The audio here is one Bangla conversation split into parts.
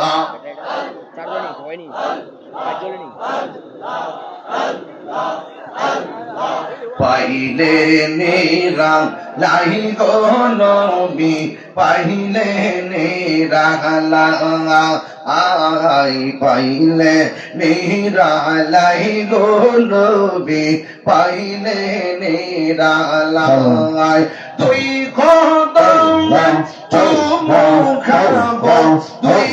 আল্লাহ চারজনই সবাই নি পাঁচজনই নি পাইলে নেরা লাই গো নবী পাইলে নেরা আই পাইলে নেরা লাই গো নবী পাইলে নেরা তুই কদম চুমু খাব তুই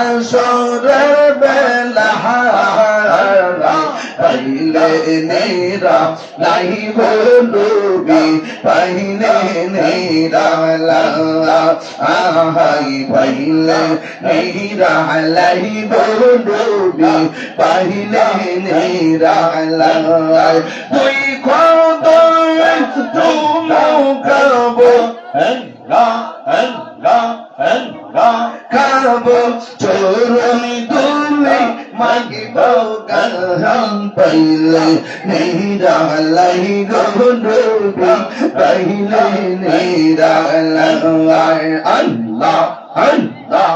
হাসরের বেলা পাইলে নেরা নাই নবী পাইলে নেরা আহাই পাইলে নেরা লাই নবী পাইলে নেরা তুই কদম তুমু কাবো কাবো চোরনি দুলি মাগিব গান পাইলে নেরা লাই নবী পাইলে নেরা আল্লাহ আল্লাহ আল্লাহ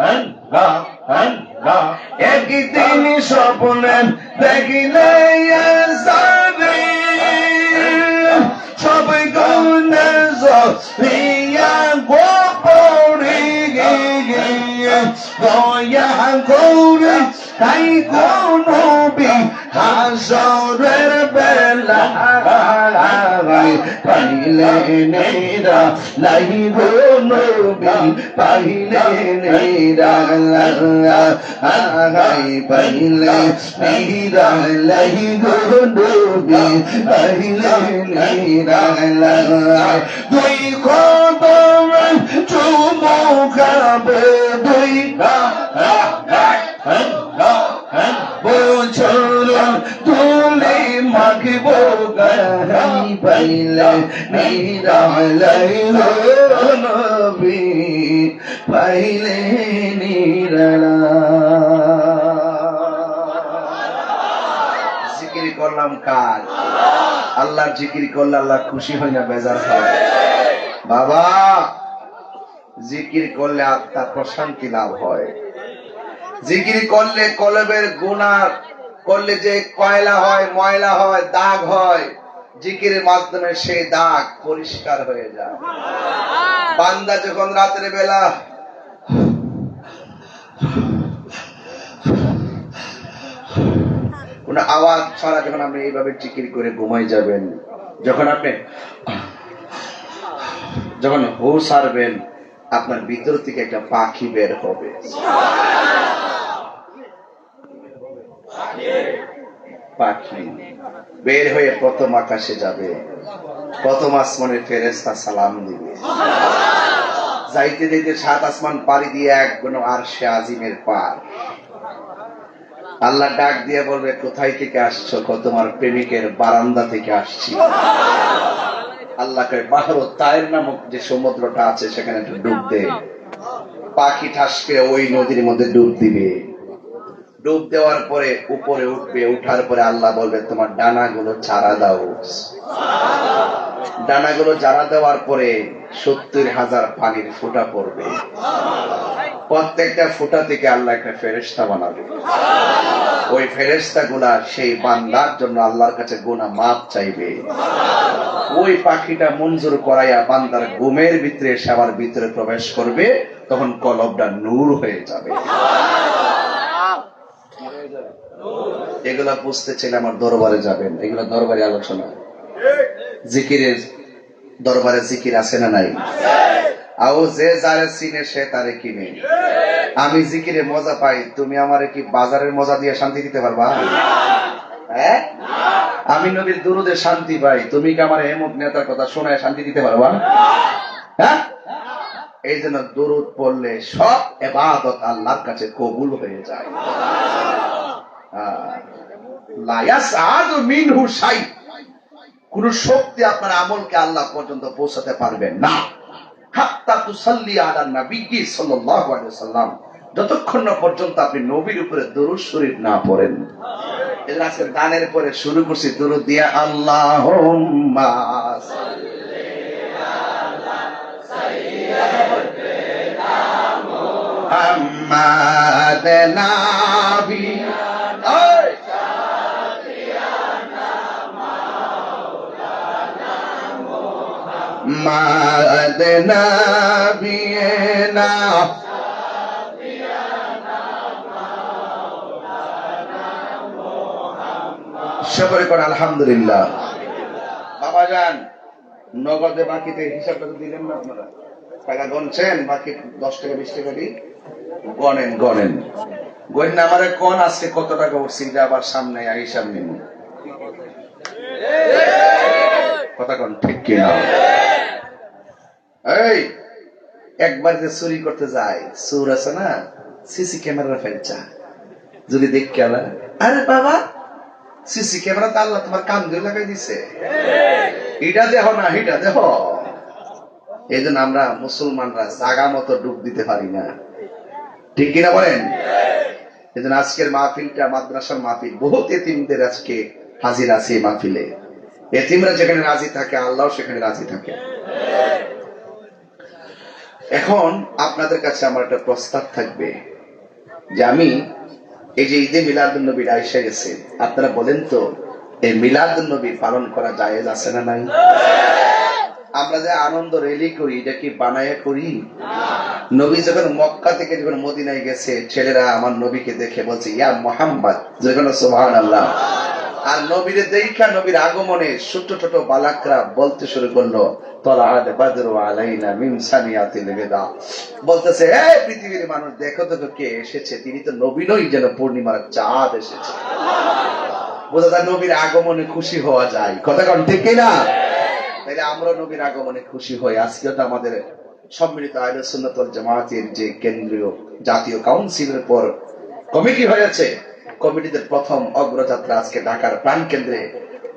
আল্লাহ আল্লাহ। একদিন স্বপ্নে দেখিলে জিয়া গোপরে গিয়ে দয়া করে তাই কোনো বি হাসরের বেলা পাইলে নেরা লাইব নবী, পাইলে নেরা আগাই পাইলে নেরা লাইব নবী, পাইলে নেরা দুই কদম চুমু খাবে দুই নিরালা। জিকির করলে আল্লাহ খুশি হয় না বেজার হয়। বাবা, জিকির করলে আত্মার প্রশান্তি লাভ হয়। জিকির করলে কলবের গুণা করলে যে কয়লা হয়, ময়লা হয়, দাগ হয় জিকিরের মাধ্যমে সেই দাগ পরিষ্কার হয়ে যায়। বান্দা যখন রাতের বেলা কোন আওয়াজ ছাড়া যখন আপনি এইভাবে জিকির করে ঘুমাই যাবেন, যখন আপনি যখন হু সারবেন আপনার ভিতর থেকে একটা পাখি বের হবে। পাখি। বের হয়ে প্রথম আকাশে যাবে। প্রথম আসমানের ফেরেস্তা সালাম দিবে। যাইতে যাইতে সাত আসমান পাড়ি দিয়ে এক গুণ আর সে আজিমের পার। আল্লাহ ডাক দিয়ে বলবে, কোথায় থেকে আসছো? তোমার প্রেমিকের বারান্দা থেকে আসছি। আল্লাহকে বাহর তায়ের নামক যে সমুদ্রটা আছে, সেখানে একটু ডুব দে পাখি ঠাসকে ওই নদীর মধ্যে ডুব দিবে। ডুব দেওয়ার পরে উপরে উঠবে, উঠার পরে আল্লাহ বলবে, তোমার ডানাগুলো চারা দাও। ডানাগুলো চারা দেওয়ার পরে সত্তর হাজার পানির ফোঁটা পড়বে। প্রত্যেকটা ফোঁটা থেকে আল্লাহ একটা ফেরেস্তা বানাবে। ওই ফেরেস্তা গুলা সেই বান্দার জন্য আল্লাহর কাছে গোনা মাপ চাইবে। ওই পাখিটা মঞ্জুর করাইয়া বান্দার ঘুমের ভিতরে, সবার ভিতরে প্রবেশ করবে, তখন কলবটা নূর হয়ে যাবে। এগুলা বুঝতে চাইলে আমার দরবারে যাবেন। এগুলা দরবারে আলোচনা। জিকিরের দরবারে জিকির আছে না নাই? আও যে যারে চিনে সে তারে কিনে। আমি জিকিরে মজা পাই, তুমি আমারে কি বাজারের মজা দিয়ে শান্তি দিতে পারবা? আমি নবীর দুরুদে শান্তি পাই, তুমি কি আমার এমুক নেতার কথা শোনায় শান্তি দিতে পারবা? হ্যাঁ? এই জন্য দুরুদ পড়লে সব এবাদত আল্লাহর কাছে কবুল হয়ে যায়। কোন শক্তি আপনার আমলকে আল্লাহ পর্যন্ত পৌঁছাতে পারবে না। যতক্ষণ পর্যন্ত আপনি নবীর উপরে দরুদ শরীফ না পড়েন। আজকে দানের পরে শুরু করছি দরুদ দিয়া, আল্লাহুম্মা মুহাম্মাদ নাবি ওই মাদনা করে আলহামদুলিল্লাহ। বাবা যান, নগদে বাকিতে হিসাবটা তো দিলেন না আপনারা। টাকা গনছেন, বাকি দশ টাকা, বিশ টাকা দিই। গনেন গনেন। গনেন আমারে কোন আজকে কত টাকা উঠছি যে আবার সামনে হিসাব নিন। কথা কোন, ঠিক কিনা? এই, একবার যে চুরি করতে যায় চোর আছে না, সিসি ক্যামেরা ফেলছা যদি দেখে আলা, আরে বাবা, সিসি ক্যামেরা তো আল্লাহ তোমার কান দিয়ে লাগাই দিছে। এটা দেহ না, এটা দেহ। এই জন্য আমরা মুসলমানরা জাগা মতো ডুব দিতে পারি না। ঠিক কিনা বলেন? এই জন্য আজকের মাহফিলটা, মাদ্রাসার মাহফিল, বহুত এতিমদের আজকে হাজির আছে মাহফিলে। এতিমরা যেখানে রাজি থাকে আল্লাহ সেখানে রাজি থাকে। এখন আপনাদের কাছে আমার একটা প্রস্তাব থাকবে যে আমি এই যে ঈদে মিলাদুল আইসা গেছে, আপনারা বলেন তো, এই মিলাদুল নবী পালন করা জায়েজ আছে না নাই? আমরা যে আনন্দ রেলি করি, এটা কি বানায় করি? নবী যখন মক্কা থেকে যখন মদিনায় গেছে, ছেলেরা আমার নবীকে দেখে বলছে, ইয়া মোহাম্মদ যখন সোহান আল্লাহ আর নবীরে দেখা নবীর আগমনে ছোট ছোট বালাকরা বলতে শুরু করল মিন মানুষ, দেখো তো কে এসেছে। তিনি তো নবী নই যেন পূর্ণিমার নবীর আগমনে খুশি হওয়া যায়। কথা কন, ঠিক না তাইলে আমরা নবীর আগমনে খুশি হই। আজকেও তো আমাদের সম্মিলিত আইন সুন্নতল জামাতের যে কেন্দ্রীয় জাতীয় কাউন্সিলের পর কমিটি হয়েছে। কমিটিদের প্রথম অগ্রযাত্রা আজকে ঢাকার প্রাণ কেন্দ্রে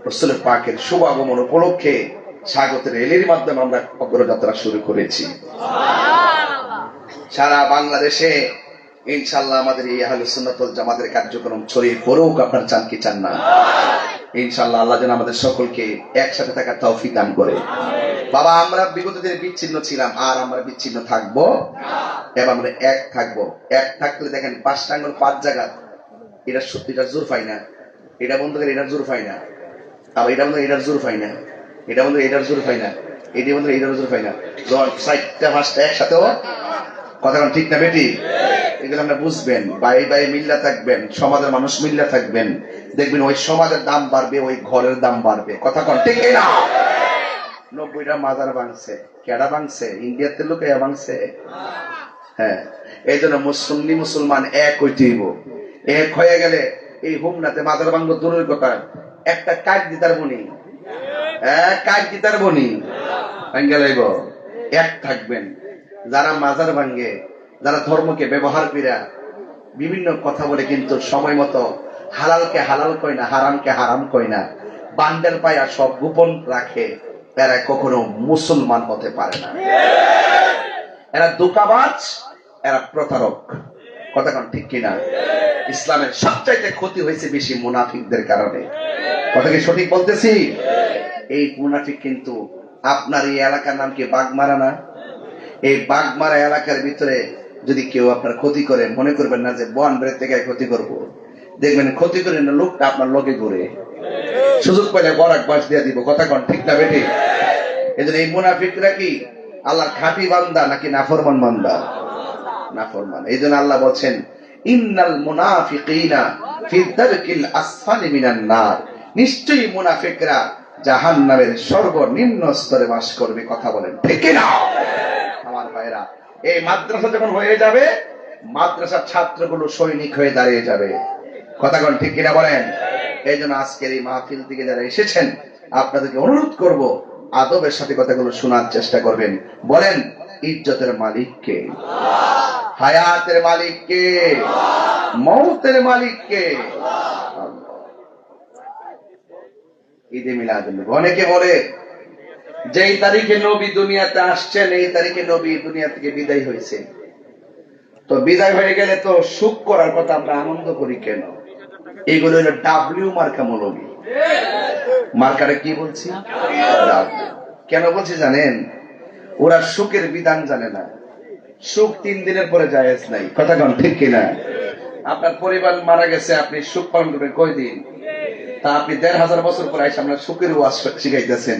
রসুলের পাকের শুভ আগমন উপলক্ষে স্বাগতের রেলের মাধ্যমে আমরা অগ্রযাত্রা শুরু করেছি। সারা বাংলাদেশে ইনশাল্লাহ আমাদের এই আহলে সুন্নাতুল জামাতের কার্যক্রম ছড়িয়ে পড়ুক, আপনার চান কি চান না। ইনশাল্লাহ আল্লাহ যেন আমাদের সকলকে একসাথে থাকার তৌফিক দান করে। বাবা, আমরা বিগত দিনে বিচ্ছিন্ন ছিলাম, আর আমরা বিচ্ছিন্ন থাকব। এবার আমরা এক থাকব। এক থাকলে দেখেন পাঁচটা আঙ্গুল পাঁচ জায়গা। এটা এটা জোর পাই না। এটা বন্ধ করে এটার জোর পাই না। আবার এটা বন্ধু এটার জোর পাই না। এটা বন্ধু এটার জোর হয় না। এটি বন্ধু এটার জোর হয় না। চারটা পাঁচটা একসাথেও কথা ঠিক না বেটি? এগুলো আমরা বুঝবেন। বাই বাই মিল্লা থাকবেন, সমাজের মানুষ মিল্লা থাকবেন। দেখবেন ওই সমাজের দাম বাড়বে, ওই ঘরের দাম বাড়বে। কথা কোন, ঠিক না নব্বইটা মাজার ভাঙছে। কেডা ভাঙছে? ইন্ডিয়াতে লোক ভাঙছে। হ্যাঁ এই জন্য মুসল্লি, মুসলমান এক হইতে হইব। এক হয়ে গেলে এই হুমনাতে মাজার ভাঙব দূরের কথা। একটা কাজ দিতার এক কাজ দিতার বনি। ভাঙ্গে লাইব। এক থাকবেন। যারা মাজার ভাঙ্গে, যারা ধর্মকে ব্যবহার কইরা বিভিন্ন কথা বলে কিন্তু সময় মতো হালালকে হালাল কয় না, হারামকে হারাম কয় না বান্ডেল পায়া সব গোপন রাখে, এরা কখনো মুসলমান হতে পারে না। এরা দোকাবাজ, এরা প্রতারক। কথা কোন ঠিক কিনা? ইসলামের সবচাইতে ক্ষতি হয়েছে বেশি মুনাফিকদের কারণে। কথা কি সঠিক বলতেছি? এই মুনাফিক কিন্তু আপনার এই এলাকার নাম কি বাগমারা না? এই বাগমারা এলাকার ভিতরে যদি কেউ আপনার ক্ষতি করে, মনে করবেন না যে, বন বেড়ে থেকে ক্ষতি করব। দেখবেন ক্ষতি করে না, লোকটা আপনার লগে ঘুরে। সুযোগ পেলে বরাক বাস দিয়ে দিব। কথা কন, ঠিক না বেটি? এই এই মুনাফিকরা কি? আল্লাহর খাঁটি বান্দা নাকি নাফরমান বান্দা? নাফরমান। এই জন্য আল্লাহ বলছেন, ইন্নাল মুনাফিকিনা ফি আসফালি মিনান নার। নিশ্চয়ই মুনাফিকরা জাহান্নামের সর্বনিম্ন স্তরে বাস করবে, কথা বলেন, ঠিক না আমার ভাইরা এই মাদ্রাসা যখন হয়ে যাবে, মাদ্রাসার ছাত্রগুলো সৈনিক হয়ে দাঁড়িয়ে যাবে। কথা কোন ঠিক কিনা বলেন? এই জন্য আজকের এই মাহফিল থেকে যারা এসেছেন, আপনাদেরকে অনুরোধ করব, আদবের সাথে কথাগুলো শোনার চেষ্টা করবেন। বলেন, ইজ্জতের মালিককে হায়াতের মালিককে মৌতের মালিককে ঈদে মিলাদ অনেকে বলে, যেই তারিখে নবী দুনিয়াতে আসছেন, এই তারিখে নবী দুনিয়া থেকে বিদায় হয়েছে। তো বিদায় হয়ে গেলে তো সুখ করার কথা আমরা আনন্দ করি কেন? এগুলো হলো ডাব্লিউ মার্কা মৌলবী। মার্কারে কি বলছি? কেন বলছি জানেন? ওরা সুখের বিধান জানে না। সুখ তিন দিনের পরে জায়েজ নাই। কথা কন ঠিক কিনা? আপনার পরিবার মারা গেছে, আপনি সুখ পালন করবেন কয় দিন তা আপনি দেড় হাজার বছর পরে এসে আপনার সুখের ওয়াজ শিখাইতেছেন,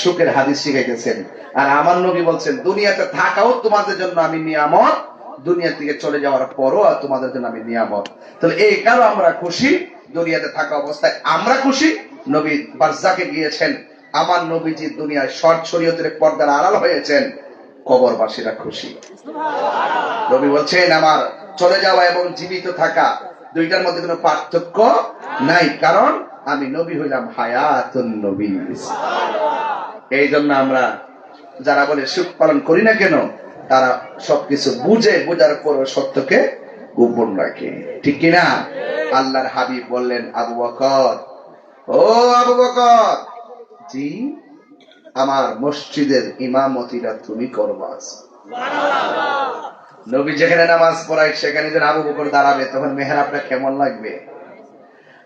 সুখের হাদিস শিখাইতেছেন। আর আমার নবী বলছেন, দুনিয়াতে থাকাও তোমাদের জন্য আমি নিয়ামত দুনিয়া থেকে চলে যাওয়ার পরও তোমাদের জন্য আমি নিয়ামত। তাহলে এই কারও আমরা খুশি? দুনিয়াতে থাকা অবস্থায় আমরা খুশি? নবী বার্জাকে গিয়েছেন, আমার নবীজি দুনিয়ায় শর্ট শরীয়তের পর্দার আড়াল হয়েছেন, কবরবাসীরা খুশি। নবী বলছেন, আমার চলে যাওয়া এবং জীবিত থাকা দুইটার মধ্যে কোনো পার্থক্য নাই। কারণ আমি নবী হইলাম হায়াতুন নবী। এই জন্য আমরা যারা বলে সুখ পালন করি না কেন, তারা সবকিছু বুঝে বোঝার পর সত্যকে গোপন রাখে। ঠিক কিনা? আল্লাহর হাবিব বললেন, আবু বকর, ও আবু বকর, জি, আমার মসজিদের ইমামতিরা তুমি করবা। নবী যেখানে নামাজ পড়ায় সেখানে যখন আবু বকর দাঁড়াবে, তখন মেহরাবটা কেমন লাগবে?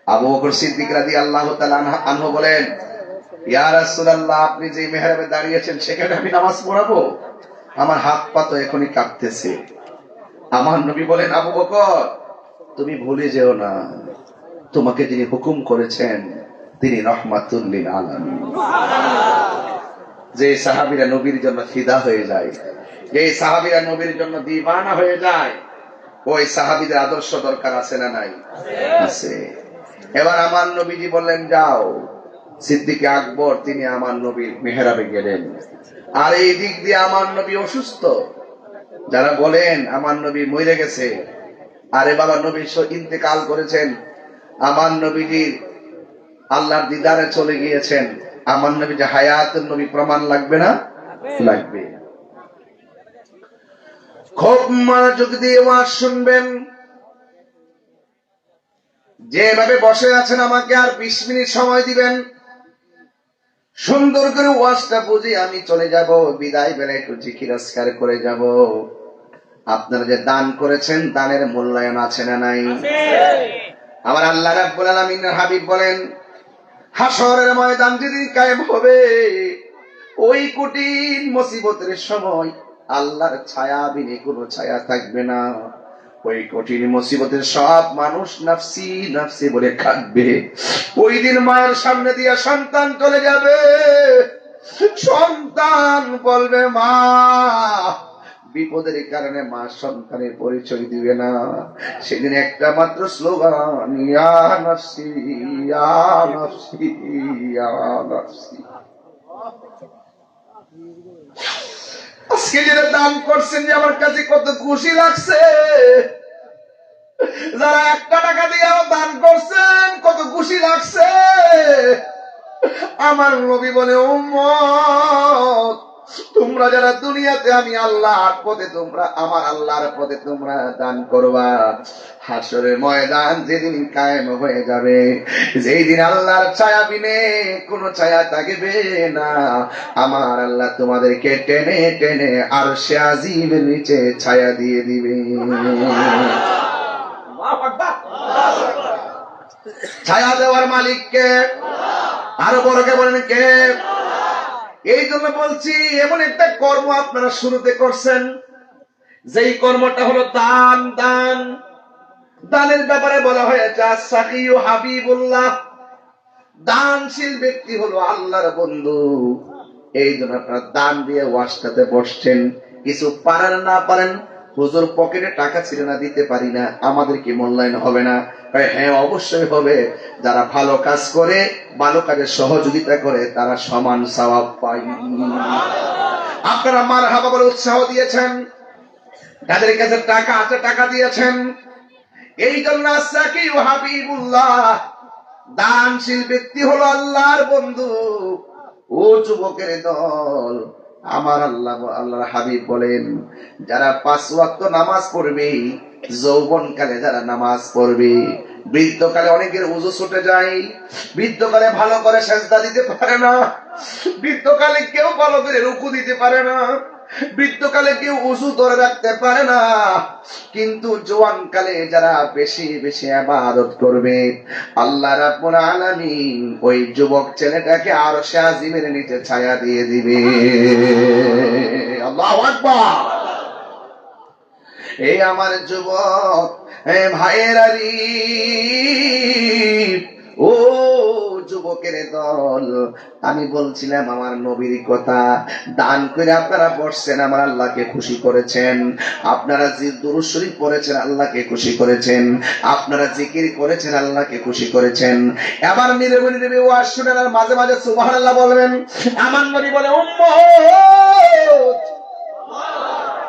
আবু বকর সিদ্দিক রাদি আল্লাহ আনহু বলেন, ইয়া রাসূলুল্লাহ, আপনি যে মেহরাবে দাঁড়িয়েছেন, সেখানে আমি নামাজ পড়াবো? আমার হাত পা তো এখনই কাঁপতেছে। আমার নবী বলেন, আবু বকর, তুমি ভুলে যেও না। তোমাকে যিনি হুকুম করেছেন, তিনি রহমাতুল্লিল আলামিন। যে সাহাবীরা নবীর জন্য ফিদা হয়ে যায়, যে সাহাবীরা নবীর জন্য দিবানা হয়ে যায়, ওই সাহাবীদের আদর্শ দরকার আছে না নাই? আছে। এবার আমার নবীজি বললেন, যাও। সিদ্দিকে আকবর, তিনি আমার নবীর মেহরাবে গেলেন। আর এই দিক দিয়ে আমার নবী অসুস্থ। যারা বলেন, আমার নবী মরে গেছে। আরে বাবা, নবী ইন্তেকাল করেছেন। আমার নবীজির আল্লাহর দিদারে চলে গিয়েছেন। আমার নবী যে হায়াতের নবী প্রমাণ লাগবে না? লাগবে। খুব মনোযোগ দিয়ে শুনবেন। যেভাবে বসে আছেন আমাকে আর বিশ মিনিট সময় দিবেন, সুন্দর করে ওয়াজটা বুঝে আমি চলে যাব। বিদায় বেলা একটু জিকিরাজকার করে যাব। আপনারা যে দান করেছেন, দানের মূল্যায়ন আছে না নাই? আমার আল্লাহ রাব্বুল আলামিনের হাবিব বলেন হাসরের ময়দান যেদিন কায়েম হবে, ওই কঠিন মুসিবতের সময় আল্লাহর ছায়া বিনে কোনো ছায়া থাকবে না। ওই কঠিন মুসিবতের সব মানুষ নাফসি নাফসি বলে কাঁদবে। ওই দিন মায়ের সামনে দিয়ে সন্তান চলে যাবে। সন্তান বলবে, মা, বিপদের কারণে মা সন্তানের পরিচয় দিবে না। সেদিন একটা মাত্র স্লোগান আজকে যেটা দান করছেন যে আমার কাছে কত খুশি লাগছে। যারা একটা টাকা দিয়েও দান করছেন, কত খুশি লাগছে। আমার নবী বলে, উম্মত, তোমরা যারা দুনিয়াতে, আমি আল্লাহর পথে তোমরা, আমার আল্লাহর পথে তোমরা দান করবা। হাসরের ময়দান যেদিন কায়েম হয়ে যাবে যেই দিন আল্লাহর ছায়া বিনে কোন ছায়া থাকবে না। আমার আল্লাহ তোমাদেরকে টেনে টেনে আর সে আজিমের নিচে ছায়া দিয়ে দিবে। ছায়া দেওয়ার মালিককে আরও বড়কে বলেন কে? এই জন্য বলছি, এমন একটা কর্ম আপনারা শুরুতে করছেন। যেই কর্মটা হলো দান দান। দানের ব্যাপারে বলা হয়েছে হাবিবুল্লাহ। দানশীল ব্যক্তি হলো আল্লাহর বন্ধু। এই জন্য আপনারা দান দিয়ে ওয়াশটাতে বসছেন। কিছু পারেন না পারেন হুজুর পকেটে টাকা ছিল না, দিতে পারি না, আমাদের কি মূল্যায়ন হবে না? হ্যাঁ অবশ্যই হবে। যারা ভালো কাজ করে, ভালো কাজে সহযোগিতা করে, তারা সমান সওয়াব পায়। আপনারা মার হাবা বলে উৎসাহ দিয়েছেন। যাদের কাছে টাকা আছে, টাকা দিয়েছেন। এই জন্য হাবিবুল্লাহ, দানশীল ব্যক্তি হলো আল্লাহর বন্ধু। ও যুবকের দল আমার আল্লাহ, আল্লাহর হাবিব বলেন, যারা পাঁচ ওয়াক্ত নামাজ পড়বে, যৌবনকালে যারা নামাজ পড়বে, বৃদ্ধকালে অনেকের উজু ছুটে যায়, বৃদ্ধকালে ভালো করে সেজদা দিতে পারে না, বৃদ্ধকালে কেউ ভালো করে রুকু দিতে পারে না। বৃদ্ধকালে কেউ উজু ধরে রাখতে পারে না। কিন্তু জোয়ান কালে যারা বেশি বেশি আবাদত করবে, আল্লাহ রাব্বুল আলামিন ওই যুবক ছেলেটাকে আরও সে আজিমের নিচে ছায়া দিয়ে দিবে। এই আমার যুবক ভাইয়ের আলী ও যুবকের দল। আমি বলছিলাম, আমার নবীর কথা দান করে আপনারা বসছেন, আমার আল্লাহকে খুশি করেছেন। আপনারা যে দুরুদ শরীফ পড়েছেন, আল্লাহকে খুশি করেছেন। আপনারা জিকির করেছেন, আল্লাহকে খুশি করেছেন। এবার নিরবে নিরবে ওয়াজ শুনেন আর মাঝে মাঝে সুবহানাল্লাহ বলবেন। আমার নবী বলে, উম্মত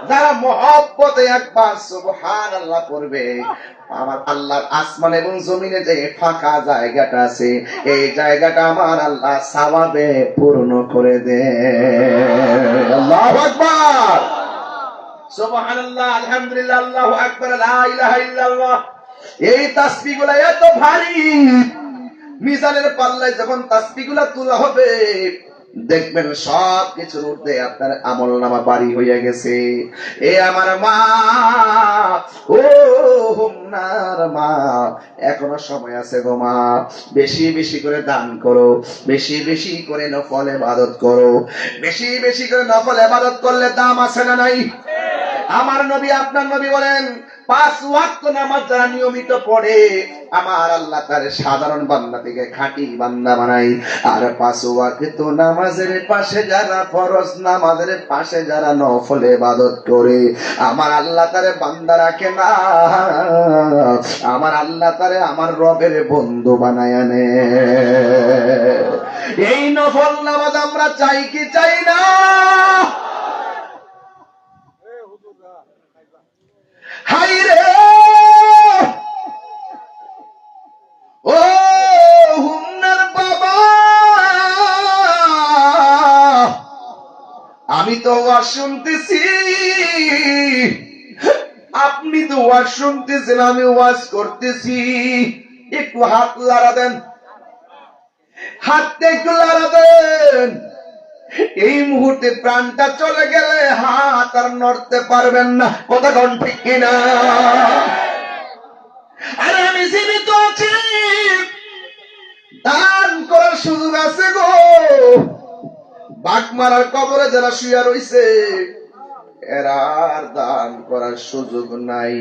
যারা মহব্বতে একবার সুবহান আল্লাহ করবে। আমার আল্লাহর আসমান এবং জমিনে যে ফাঁকা জায়গাটা আছে, এই জায়গাটা আমার আল্লাহ সাবাবে পূর্ণ করে দে। আল্লাহ আকবার! সুবহানাল্লাহ, আলহামদুলিল্লাহ, আল্লাহু আকবার, লা ইলাহা ইল্লাল্লাহ। এই তাসবিহগুলো এত ভারী। মিজানের পাল্লায় যখন তাসবিহগুলো তোলা হবে দেখবেন সব কিছুর ঊর্ধ্বে আপনার আমল নামা বাড়ি হয়ে গেছে। এ আমার মা, ও হুমনার মা, এখনও সময় আছে গো মা, বেশি বেশি করে দান করো, বেশি বেশি করে নফল এবাদত করো। বেশি বেশি করে নফল এবাদত করলে দাম আছে না নাই? আমার নবী, আপনার নবী বলেন পাঁচ ওয়াক্ত নামাজ যারা নিয়মিত পড়ে, আমার আল্লাহ তার সাধারণ বান্দা থেকে খাঁটি বান্দা বানাই আর পাঁচ ওয়াক্ত নামাজের পাশে যারা ফরজ, নামাজের পাশে যারা নফল ইবাদত করে, আমার আল্লাহ তারে বান্দা রাখে না। আমার আল্লাহ তারে আমার রবের বন্ধু বানায় আনে। এই নফল নামাজ আমরা চাই কি চাই না? হাই রে ও হুন্নার বাবা। আমি তো ওয়াজ শুনতেছি। আপনি তো ওয়াজ শুনতেছেন, আমি ওয়াজ করতেছি। একটু হাত লাড়া দেন। হাতটা একটু লাড়া এই মুহূর্তে প্রাণটা চলে গেলে হাত আর নড়তে পারবেন না। কোন ঠিক কিনা? আরে আমি জীবিত আছি। দান করার সুযোগ আছে গো। বাঘ মারার কবরে যারা শুয়ে রইছে এরা আর দান করার সুযোগ নাই।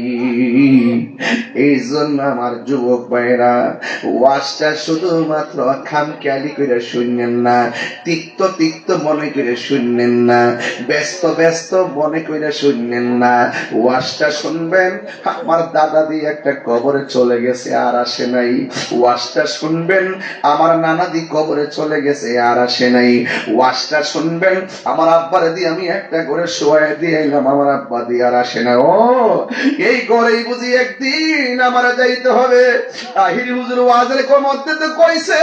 এই জন্য আমার যুবক ভাইরা ওয়াজটা শুধুমাত্র খাম খেয়ালি করে শুনলেন না, তিক্ত তিক্ত মনে করে শুনলেন না, ব্যস্ত ব্যস্ত মনে করে শুনলেন না। ওয়াজটা শুনবেন, আমার দাদা দিয়ে একটা কবরে চলে গেছে আর আসে নাই। ওয়াজটা শুনবেন, আমার নানা দি কবরে চলে গেছে আর আসে নাই। ওয়াজটা শুনবেন, আমার আব্বারে দিয়ে আমি একটা করে শোয়াই দিয়ে এলাম আমার আব্বা দিয়ে আর আসে না, ও, এই করেই বুঝি একদিন আমার যাইতে হবে। আহিরি হুজুর ওয়াজের মধ্যে তো কইছে,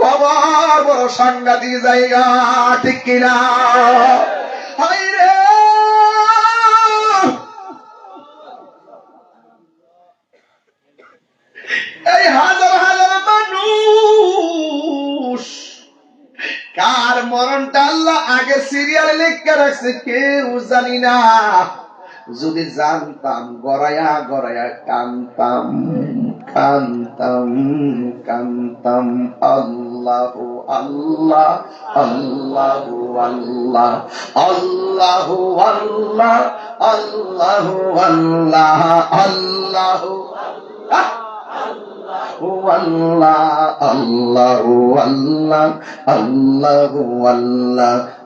কবার বড় সাংঘাতিক জায়গা, ঠিক কিনা? হাই এই হাজার আগে সিরিয়ালে লিখে রাখছে, কেউ জানি না। যদি জানতাম, গড়ায়া গড়ায়া কান্তাম কান্তাম কান্তাম আল্লাহ আল্লাহ আল্লাহ আল্লাহ আল্লাহ আল্লাহ আল্লাহ আল্লাহ আল্লাহ আল্লাহ আল্লাহ আল্লাহ আল্লাহ আল্লাহ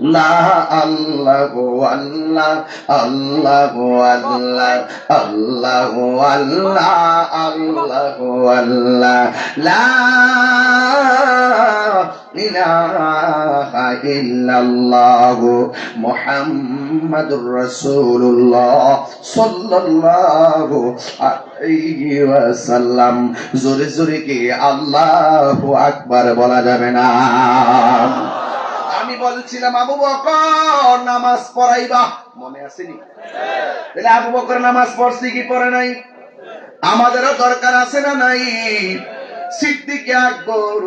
না আল্লাহ আল্লাহ আল্লাহ আল্লাহ আল্লাহ আল্লাহ আল্লাহ আল্লাহ। লা ইলাহা ইল্লাল্লাহ মুহাম্মাদুর রাসূলুল্লাহ সাল্লাল্লাহু আলাইহি ওয়াসাল্লাম। জোরে জোরে কি আল্লাহু আকবার বলা যাবে না? বলছিলাম, আবু বকর, নামাজ পড়াইবা। মনে আসেনি? তাহলে আবু বকর, নামাজ পড়ছি, কি পড়ে নাই? আমাদেরও দরকার আছে না নাই? সিদ্দিক আকবর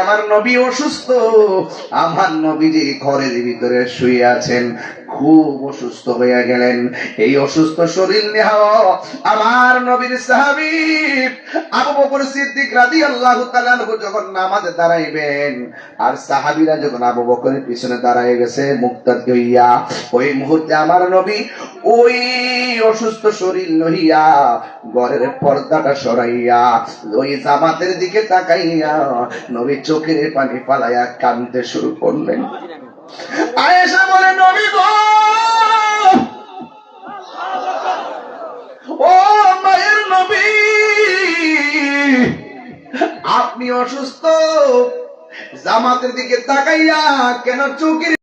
আমার নবী অসুস্থ। আমার নবীজি ঘরের ভিতরে শুয়ে আছেন খুব অসুস্থ হয়ে গেলেন। এই অসুস্থ শরীর নেহ আমার নবীর সাহাবী আবু বকর সিদ্দিক রাদিয়াল্লাহু তাআলা যখন নামাজে দাঁড়াইবেন, আর সাহাবীরা যখন আবু বকরের পিছনে দাঁড়ায় গেছে মুক্তাদ হইয়া, ওই মুহূর্তে আমার নবী ওই অসুস্থ শরীর লইয়া ঘরের পর্দাটা সরাইয়া, ওই জামাতের দিকে তাকাইয়া নবী চোখের পানি পালাইয়া কাঁদতে শুরু করলেন। আয়েশা বলে নবী গো! ও মায়ের নবী আপনি অসুস্থ জামাতের দিকে তাকাইয়া কেন চোখের